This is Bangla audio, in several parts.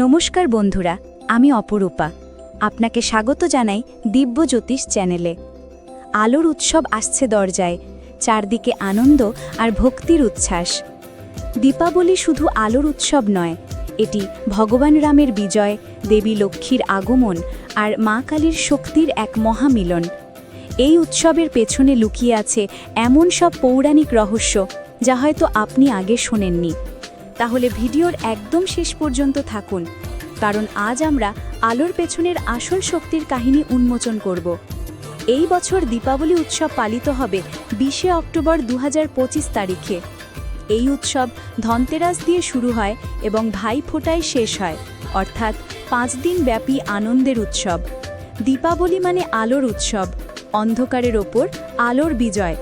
নমস্কার বন্ধুরা, আমি অপরূপা। আপনাকে স্বাগত জানাই দিব্য জ্যোতিষ চ্যানেলে। আলোর উৎসব আসছে দরজায়, চারদিকে আনন্দ আর ভক্তির উচ্ছ্বাস। দীপাবলি শুধু আলোর উৎসব নয়, এটি ভগবান রামের বিজয়, দেবী লক্ষ্মীর আগমন আর মা কালীর শক্তির এক মহামিলন। এই উৎসবের পেছনে লুকিয়ে আছে এমন সব পৌরাণিক রহস্য, যা হয়তো আপনি আগে শোনেননি। তাহলে ভিডিওর একদম শেষ পর্যন্ত থাকুন, কারণ আজ আমরা আলোর পেছনের আসল শক্তির কাহিনী উন্মোচন করব। এই বছর দীপাবলি উৎসব পালিত হবে বিশে অক্টোবর দু হাজার পঁচিশ তারিখে। এই উৎসব ধনতেরাস দিয়ে শুরু হয় এবং ভাই ফোটায় শেষ হয়, অর্থাৎ পাঁচ দিন ব্যাপী আনন্দের উৎসব। দীপাবলি মানে আলোর উৎসব, অন্ধকারের ওপর আলোর বিজয়।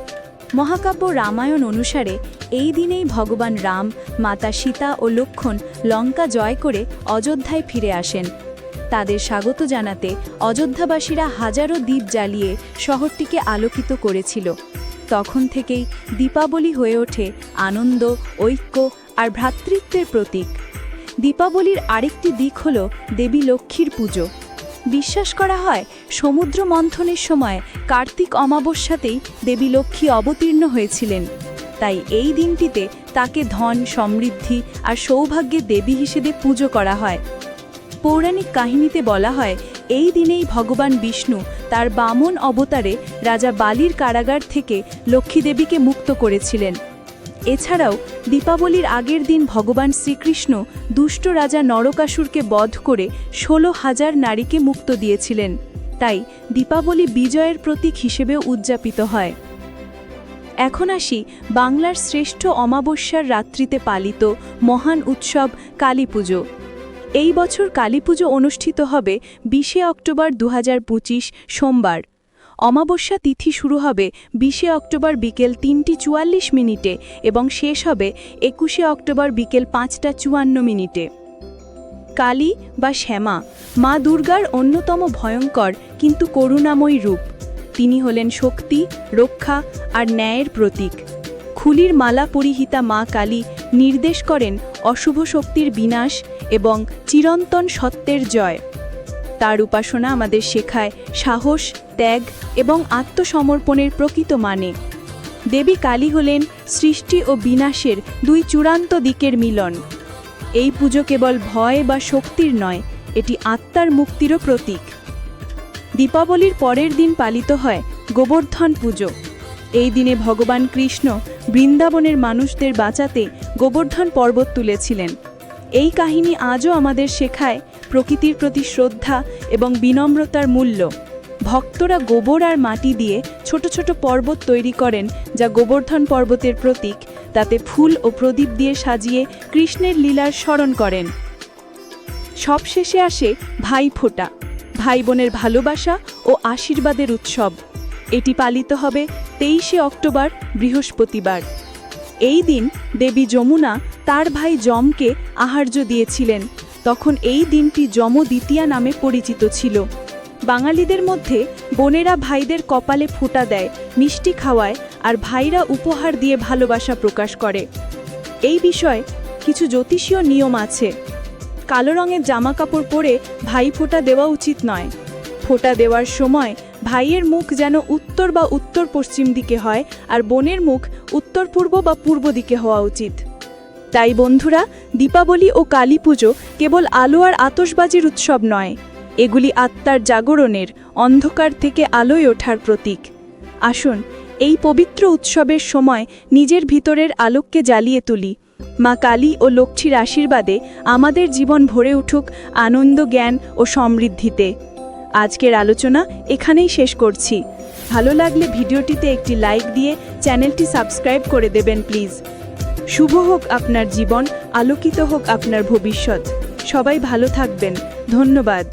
মহাকাব্য রামায়ণ অনুসারে এই দিনেই ভগবান রাম, মাতা সীতা ও লক্ষণ লঙ্কা জয় করে অযোধ্যায় ফিরে আসেন। তাদের স্বাগত জানাতে অযোধ্যাবাসীরা হাজারো দ্বীপ জ্বালিয়ে শহরটিকে আলোকিত করেছিল। তখন থেকেই দীপাবলি হয়ে ওঠে আনন্দ, ঐক্য আর ভ্রাতৃত্বের প্রতীক। দীপাবলির আরেকটি দিক হল দেবী লক্ষ্মীর পুজো। বিশ্বাস করা হয় সমুদ্র মন্থনের সময় কার্তিক অমাবস্যাতেই দেবী লক্ষ্মী অবতীর্ণ হয়েছিলেন। তাই এই দিনটিতে তাকে ধন, সমৃদ্ধি আর সৌভাগ্যের দেবী হিসেবে পুজো করা হয়। পৌরাণিক কাহিনীতে বলা হয়, এই দিনেই ভগবান বিষ্ণু তার বামন অবতারে রাজা বালির কারাগার থেকে লক্ষ্মী দেবীকে মুক্ত করেছিলেন। এছাড়াও দীপাবলির আগের দিন ভগবান শ্রীকৃষ্ণ দুষ্ট রাজা নরকাসুরকে বধ করে ষোলো হাজার নারীকে মুক্ত দিয়েছিলেন। তাই দীপাবলি বিজয়ের প্রতীক হিসেবেও উদযাপিত হয়। এখন আসি বাংলার শ্রেষ্ঠ অমাবস্যার রাত্রিতে পালিত মহান উৎসব কালী পুজো। এই বছর কালী পুজো অনুষ্ঠিত হবে বিশে অক্টোবর দু হাজার পঁচিশ সোমবার। অমাবস্যা তিথি শুরু হবে বিশে অক্টোবর বিকেল তিনটি চুয়াল্লিশ মিনিটে এবং শেষ হবে একুশে অক্টোবর বিকেল পাঁচটা চুয়ান্ন মিনিটে। কালী বা শ্যামা, মা দুর্গার অন্যতম ভয়ঙ্কর কিন্তু করুণাময়ী রূপ। তিনি হলেন শক্তি, রক্ষা আর ন্যায়ের প্রতীক। খুলির মালা পরিহিতা মা কালী নির্দেশ করেন অশুভ শক্তির বিনাশ এবং চিরন্তন সত্যের জয়। তার উপাসনা আমাদের শেখায় সাহস, ত্যাগ এবং আত্মসমর্পণের প্রকৃত মানে। দেবী কালী হলেন সৃষ্টি ও বিনাশের দুই চূড়ান্ত দিকের মিলন। এই পুজো কেবল ভয় বা শক্তির নয়, এটি আত্মার মুক্তিরও প্রতীক। দীপাবলির পরের দিন পালিত হয় গোবর্ধন পুজো। এই দিনে ভগবান কৃষ্ণ বৃন্দাবনের মানুষদের বাঁচাতে গোবর্ধন পর্বত তুলেছিলেন। এই কাহিনী আজও আমাদের শেখায় প্রকৃতির প্রতি শ্রদ্ধা এবং বিনম্রতার মূল্য। ভক্তরা গোবর আর মাটি দিয়ে ছোট ছোট পর্বত তৈরি করেন যা গোবর্ধন পর্বতের প্রতীক। তাতে ফুল ও প্রদীপ দিয়ে সাজিয়ে কৃষ্ণের লীলার স্মরণ করেন। সবশেষে আসে ভাই ফোঁটা ভাই বোনের ভালোবাসা ও আশীর্বাদের উৎসব। এটি পালিত হবে তেইশে অক্টোবর, বৃহস্পতিবার। এই দিন দেবী যমুনা তার ভাই যমকে আহার্য দিয়েছিলেন। তখন এই দিনটি যম দ্বিতীয়া নামে পরিচিত ছিল। বাঙালিদের মধ্যে বোনেরা ভাইদের কপালে ফোঁটা দেয়, মিষ্টি খাওয়ায় আর ভাইরা উপহার দিয়ে ভালোবাসা প্রকাশ করে। এই বিষয়ে কিছু জ্যোতিষীয় নিয়ম আছে। কালো রঙের জামা কাপড় পরে ভাই ফোঁটা দেওয়া উচিত নয়। ফোঁটা দেওয়ার সময় ভাইয়ের মুখ যেন উত্তর বা উত্তর পশ্চিম দিকে হয় আর বোনের মুখ উত্তর পূর্ব বা পূর্ব দিকে হওয়া উচিত। তাই বন্ধুরা, দীপাবলি ও কালী পুজো কেবল আলো আর আতসবাজির উৎসব নয়, এগুলি আত্মার জাগরণের অন্ধকার থেকে আলোয় ওঠার প্রতীক। আসুন, এই পবিত্র উৎসবের সময় নিজের ভিতরের আলোককে জ্বালিয়ে তুলি। মা কালী ও লক্ষ্মীর আশীর্বাদে আমাদের জীবন ভরে উঠুক আনন্দ, জ্ঞান ও সমৃদ্ধিতে। আজকের আলোচনা এখানেই শেষ করছি। ভালো লাগলে ভিডিওটিতে একটি লাইক দিয়ে চ্যানেলটি সাবস্ক্রাইব করে দেবেন প্লিজ। শুভ হোক আপনার জীবন, আলোকিত হোক আপনার ভবিষ্যৎ। সবাই ভালো থাকবেন। ধন্যবাদ।